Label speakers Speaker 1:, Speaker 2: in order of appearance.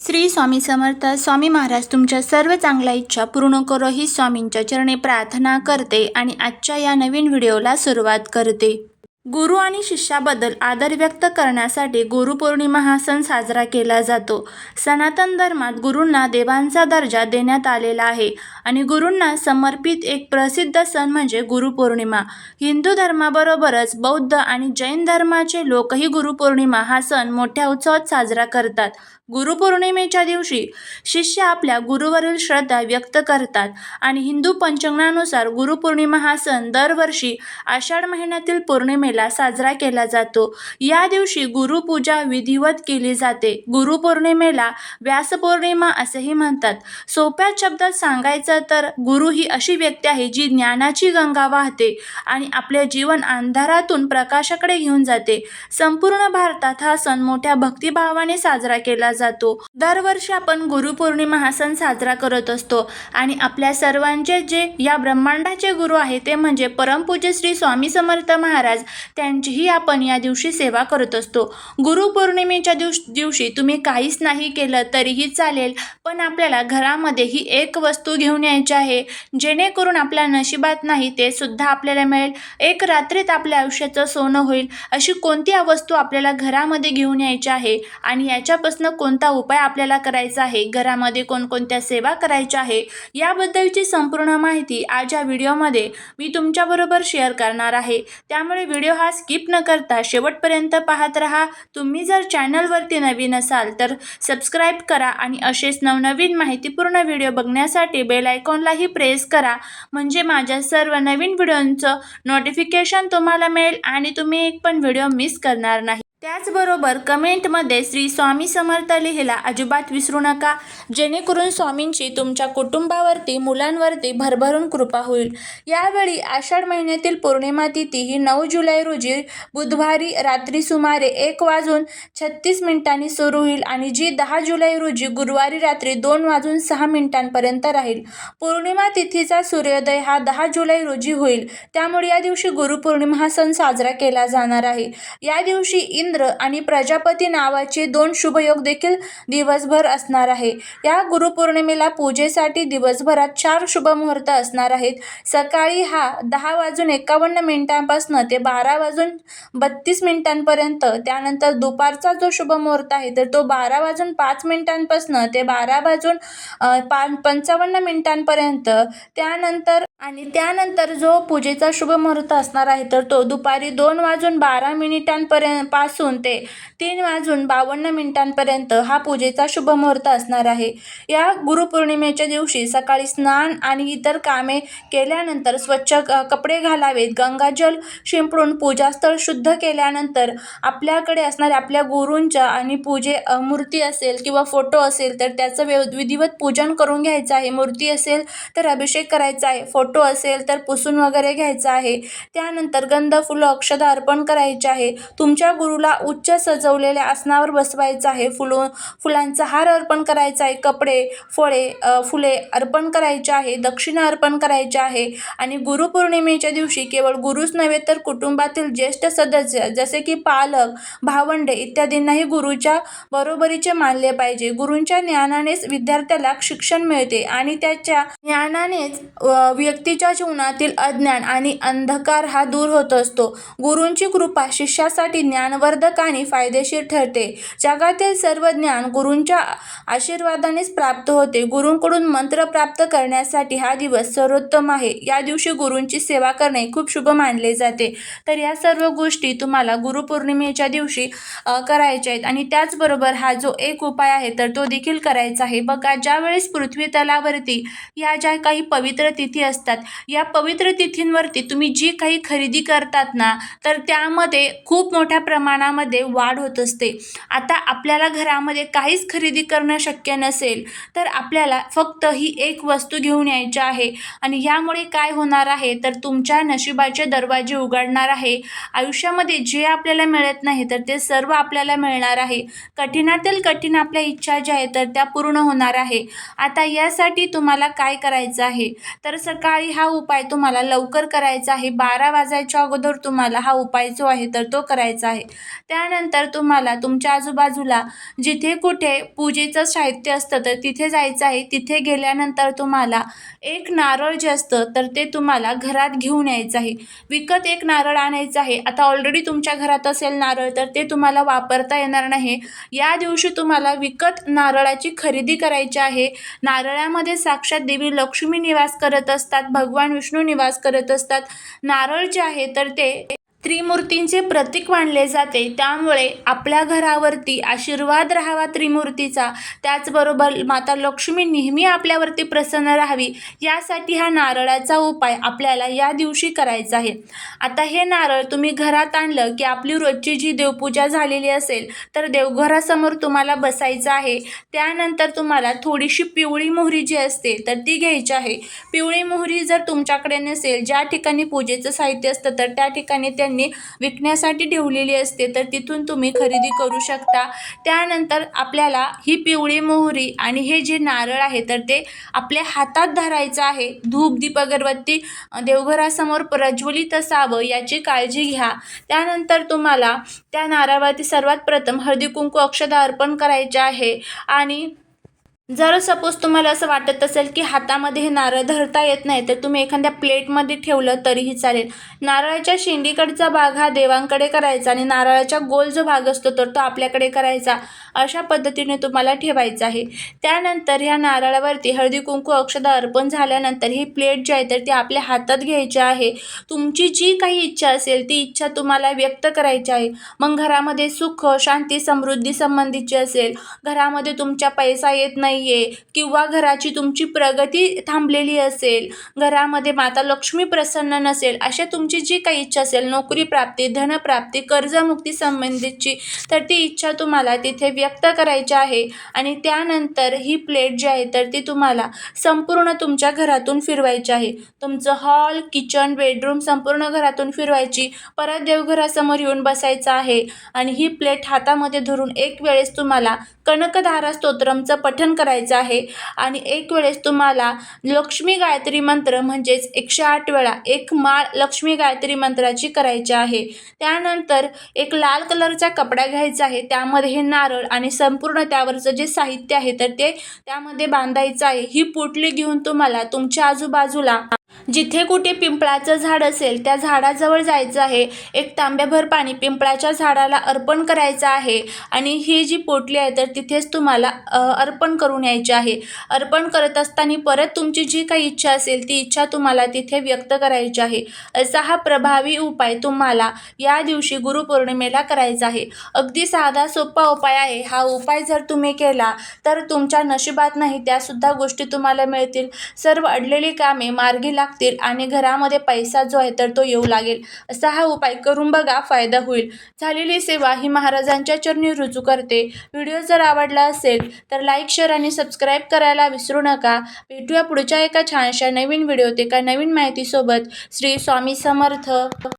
Speaker 1: श्री स्वामी समर्थ स्वामी महाराज तुमच्या सर्व चांगल्या इच्छा पूर्ण करो ही स्वामींच्या चरणी प्रार्थना करते आणि आजच्या या नवीन व्हिडिओला सुरुवात करते. गुरु आणि शिष्याबद्दल आदर व्यक्त करण्यासाठी गुरुपौर्णिमा हा सण साजरा केला जातो. सनातन धर्मात गुरूंना देवांचा दर्जा देण्यात आलेला आहे. आणि गुरूंना समर्पित एक प्रसिद्ध सण म्हणजे गुरुपौर्णिमा. हिंदू धर्माबरोबरच बौद्ध आणि जैन धर्माचे लोकही गुरुपौर्णिमा हा सण मोठ्या उत्सवात साजरा करतात. गुरुपौर्णिमेच्या दिवशी शिष्य आपल्या गुरुवरील श्रद्धा व्यक्त करतात आणि हिंदू पंचांगानुसार गुरुपौर्णिमा हा सण दरवर्षी आषाढ महिन्यातील पौर्णिमेला साजरा केला जातो. या दिवशी गुरुपूजा विधिवत केली जाते. गुरुपौर्णिमेला व्यासपौर्णिमा असेही म्हणतात. सोप्या शब्दात सांगायचं तर गुरु ही अशी व्यक्ती आहे जी ज्ञानाची गंगा वाहते आणि आपले जीवन अंधारातून प्रकाशाकडे घेऊन जाते. संपूर्ण भारतात हा सण मोठ्या भक्तिभावाने साजरा केला जातो. दरवर्षी आपण गुरुपौर्णिमा हा सण साजरा करत असतो आणि आपल्या सर्वांचे जे या ब्रह्मांडाचे गुरु आहे ते म्हणजे परमपूज्य श्री स्वामी समर्थ महाराज त्यांचीही आपण या दिवशी सेवा करत असतो. गुरुपौर्णिमेच्या दिवस दिवशी तुम्ही काहीच नाही केलं तरीही चालेल पण आपल्याला घरामध्ये ही एक वस्तू घेऊन यायची आहे. जेणेकरून आपल्या नशिबात नाही ते सुद्धा आपल्याला मिळेल. एक रात्रीत आपल्या आयुष्याचं सोनं होईल. अशी कोणती वस्तू आपल्याला घरामध्ये घेऊन यायची आहे? आणि याच्यापासून कोणता उपाय आपल्याला करायचा आहे? घरामध्ये कोणकोणत्या सेवा करायच्या आहे? याबद्दलची संपूर्ण माहिती आज या व्हिडिओमध्ये मी तुमच्याबरोबर शेअर करणार आहे. त्यामुळे व्हिडिओ हा स्किप न करता शेवटपर्यंत पाहत राहा. तुम्ही जर चॅनलवरती नवीन असाल तर सबस्क्राईब करा आणि असेच नवनवीन माहितीपूर्ण व्हिडिओ बघण्यासाठी बेल आयकॉनलाही प्रेस करा. म्हणजे माझ्या सर्व नवीन व्हिडिओंचं नोटिफिकेशन तुम्हाला मिळेल आणि तुम्ही एक पण व्हिडिओ मिस करणार नाही. त्याचबरोबर कमेंटमध्ये श्री स्वामी समर्थ लिहिला अजिबात विसरू नका. जेणेकरून स्वामींची तुमच्या कुटुंबावरती मुलांवरती भरभरून कृपा होईल. यावेळी आषाढ महिन्यातील पौर्णिमा तिथी ही नऊ जुलै रोजी बुधवारी रात्री सुमारे एक वाजून छत्तीस मिनिटांनी सुरू होईल आणि जी दहा जुलै रोजी गुरुवारी रात्री दोन वाजून सहा मिनिटांपर्यंत राहील. पौर्णिमा तिथीचा सूर्योदय हा दहा जुलै रोजी होईल. त्यामुळे या दिवशी गुरुपौर्णिमा हा सण साजरा केला जाणार आहे. या दिवशी इन इंद्र आणि प्रजापती नावाचे दोन शुभयोग देखील दिवसभर असणार आहे. या गुरुपौर्णिमेला पूजेसाठी दिवसभरात चार शुभ मुहूर्त असणार आहेत. सकाळी हा दहा वाजून एकावन्न मिनिटांपासून ते बारा वाजून बत्तीस मिनिटांपर्यंत त्यानंतर दुपारचा जो शुभ मुहूर्त आहे तर तो बारा वाजून पाच मिनिटांपासून ते बारा वाजून पा पंचावन्न मिनिटांपर्यंत त्यानंतर आणि त्यानंतर जो पूजेचा शुभ मुहूर्त असणार आहे तर तो दुपारी दोन वाजून बारा मिनिटांपर्यंत पासून ते तीन वाजून बावन्न मिनिटांपर्यंत हा पूजेचा शुभ मुहूर्त असणार आहे. या गुरुपौर्णिमेच्या दिवशी सकाळी स्नान आणि इतर कामे केल्यानंतर स्वच्छ कपडे घालावेत गंगाजल शिंपडून पूजास्थळ शुद्ध केल्यानंतर आपल्याकडे असणाऱ्या आपल्या गुरूंच्या आणि पूजे मूर्ती असेल किंवा फोटो असेल तर त्याचं व्यव विधिवत पूजन करून घ्यायचं आहे. मूर्ती असेल तर अभिषेक करायचा आहे. फोटो फोटो असेल तर पुसून वगैरे घ्यायचा आहे. त्यानंतर गंध फुलं अक्षदा अर्पण करायचे आहे. तुमच्या गुरुला उच्च सजवलेल्या आसनावर बसवायचं आहे. फुलं फुलांचा हार अर्पण करायचा आहे. कपडे फळे फुले अर्पण करायचे आहे. दक्षिणा अर्पण करायचे आहे. आणि गुरुपौर्णिमेच्या दिवशी केवळ गुरुच नव्हे तर कुटुंबातील ज्येष्ठ सदस्य जसे की पालक भावंडे इत्यादींनाही गुरुच्या बरोबरीचे मानले पाहिजे. गुरूंच्या ज्ञानानेच विद्यार्थ्याला शिक्षण मिळते आणि त्याच्या ज्ञानानेच व्यक्ती व्यक्तीच्या जीवनातील अज्ञान आणि अंधकार हा दूर होत असतो. गुरूंची कृपा शिष्यासाठी ज्ञानवर्धक आणि फायदेशीर ठरते. जगातील सर्व ज्ञान गुरूंच्या आशीर्वादानेच प्राप्त होते. गुरूंकडून मंत्र प्राप्त करण्यासाठी हा दिवस सर्वोत्तम आहे. या दिवशी गुरूंची सेवा करणे खूप शुभ मानले जाते. तर या सर्व गोष्टी तुम्हाला गुरुपौर्णिमेच्या दिवशी करायच्या आहेत आणि त्याचबरोबर हा जो एक उपाय आहे तर तो देखील करायचा आहे. बघा ज्यावेळेस पृथ्वी तलावरती या ज्या काही पवित्र तिथी असतात या पवित्र तिथींवरती तुम्ही जी काही खरेदी करतात ना तर त्यामध्ये खूप मोठ्या प्रमाणामध्ये वाढ होत असते. आता आपल्याला घरामध्ये काहीच खरेदी करणं शक्य नसेल तर आपल्याला फक्त ही एक वस्तू घेऊन यायची आहे. आणि यामुळे काय होणार आहे? तर तुमच्या नशिबाचे दरवाजे उघडणार आहे. आयुष्यामध्ये जे आपल्याला मिळत नाही तर ते सर्व आपल्याला मिळणार आहे. कठीणातील कठीण आपल्या इच्छा ज्या आहेत तर त्या पूर्ण होणार आहे. आता यासाठी तुम्हाला काय करायचं आहे? तर सकाळ सकाळी हा उपाय तुम्हाला लवकर करायचा आहे. बारा वाजायच्या अगोदर तुम्हाला हा उपाय जो आहे तर तो करायचा आहे. त्यानंतर तुम्हाला तुमच्या आजूबाजूला जिथे कुठे पूजेचं साहित्य असतं तर तिथे जायचं आहे. तिथे गेल्यानंतर तुम्हाला एक नारळ जे असतं तर ते तुम्हाला घरात घेऊन यायचं आहे. विकत एक नारळ आणायचं आहे. आता ऑलरेडी तुमच्या घरात असेल नारळ तर ते तुम्हाला वापरता येणार नाही. या दिवशी तुम्हाला विकत नारळाची खरेदी करायची आहे. नारळामध्ये साक्षात देवी लक्ष्मी निवास करत असतात. भगवान विष्णू निवास करत असतात. नारळ जे आहे तर ते त्रिमूर्तींचे प्रतीक मानले जाते. त्यामुळे आपल्या घरावरती आशीर्वाद राहावा त्रिमूर्तीचा. त्याचबरोबर माता लक्ष्मी नेहमी आपल्यावरती प्रसन्न राहावी यासाठी हा नारळाचा उपाय आपल्याला या दिवशी करायचा आहे. आता हे नारळ तुम्ही घरात आणलं की आपली रोजची जी देवपूजा झालेली असेल तर देवघरासमोर तुम्हाला बसायचं आहे. त्यानंतर तुम्हाला थोडीशी पिवळी मोहरी जी असते तर ती घ्यायची आहे. पिवळी मोहरी जर तुमच्याकडे नसेल ज्या ठिकाणी पूजेचं साहित्य असतं तर त्या ठिकाणी त्यांनी विकण्यासाठी ठेवलेली असते तर तिथून तुम्ही खरेदी करू शकता. त्यानंतर आपल्याला ही पिवळी मोहरी आणि हे जे नारळ आहे तर ते आपल्या हातात धरायचं आहे. धूप दीप अगरबत्ती देवघरासमोर प्रज्वलित असावं याची काळजी घ्या. त्यानंतर तुम्हाला त्या नारळावरती सर्वात प्रथम हळदी कुंकू अक्षदा अर्पण करायचे आहे आणि जर सपोज तुम्हाला असं वाटत असेल की हातामध्ये हे नारळ धरता येत नाही तर तुम्ही एखाद्या प्लेटमध्ये ठेवलं तरीही चालेल. नारळाच्या शेंडीकडचा भाग हा देवांकडे करायचा आणि नारळाचा गोल जो भाग असतो तर तो आपल्याकडे करायचा. अशा पद्धतीने तुम्हाला ठेवायचं आहे. त्यानंतर ह्या नारळावरती हळदी कुंकू अक्षदा अर्पण झाल्यानंतर ही प्लेट जी आहे तर ती आपल्या हातात घ्यायची आहे. तुमची जी काही इच्छा असेल ती इच्छा तुम्हाला व्यक्त करायची आहे. मग घरामध्ये सुख शांती समृद्धी संबंधीची असेल घरामध्ये तुमच्या पैसा येत नाही आहे किंवा घराची तुमची प्रगती थांबलेली असेल घरामध्ये माता लक्ष्मी प्रसन्न नसेल अशा तुमची जी काही इच्छा असेल नोकरी प्राप्ती धनप्राप्ती कर्जमुक्ती संबंधीची तर ती इच्छा तुम्हाला तिथे व्यक्त व्यक्त करायची आहे आणि त्यानंतर ही प्लेट जी आहे तर ती तुम्हाला संपूर्ण तुमच्या घरातून फिरवायची आहे. तुमचं हॉल किचन बेडरूम संपूर्ण घरातून फिरवायची. परत देवघरासमोर येऊन बसायचं आहे आणि ही प्लेट हातामध्ये धरून एक वेळेस तुम्हाला कनकधारा स्तोत्रमचं पठन करायचं आहे आणि एक वेळेस तुम्हाला लक्ष्मी गायत्री मंत्र म्हणजेच एकशे आठ वेळा एक माळ लक्ष्मी गायत्री मंत्राची करायची आहे. त्यानंतर एक लाल कलरचा कपडा घ्यायचा आहे. त्यामध्ये हे नारळ आणि संपूर्ण त्यावरचं जे साहित्य आहे तर ते त्यामध्ये बांधायचं आहे. ही पोटली घेऊन तुम्हाला तुमच्या आजूबाजूला जिथे कुठे पिंपळाचं झाड असेल त्या झाडाजवळ जायचं आहे. एक तांब्याभर पाणी पिंपळाच्या झाडाला अर्पण करायचं आहे आणि ही जी पोटली आहे तर तिथेच तुम्हाला अर्पण करून यायची आहे. अर्पण करत असताना परत तुमची जी काही इच्छा असेल ती इच्छा तुम्हाला तिथे व्यक्त करायची आहे. असा हा प्रभावी उपाय तुम्हाला या दिवशी गुरुपौर्णिमेला करायचा आहे. अगदी साधा सोपा उपाय आहे. हा उपाय जर तुम्ही केला तर तुमच्या नशिबात नाही त्यासुद्धा गोष्टी तुम्हाला मिळतील. सर्व अडलेली कामे मार्गी लागतील. आणि घरामध्ये पैसा जो आहे तर तो येऊ लागेल. असा हा उपाय करून बघा फायदा होईल. झालेली सेवा ही महाराजांच्या चरणी रुजू करते. व्हिडिओ जर आवडला असेल तर लाईक शेअर आणि सबस्क्राईब करायला विसरू नका. भेटूया पुढच्या एका छानशा नवीन व्हिडिओ ते एका नवीन माहितीसोबत. श्री स्वामी समर्थ.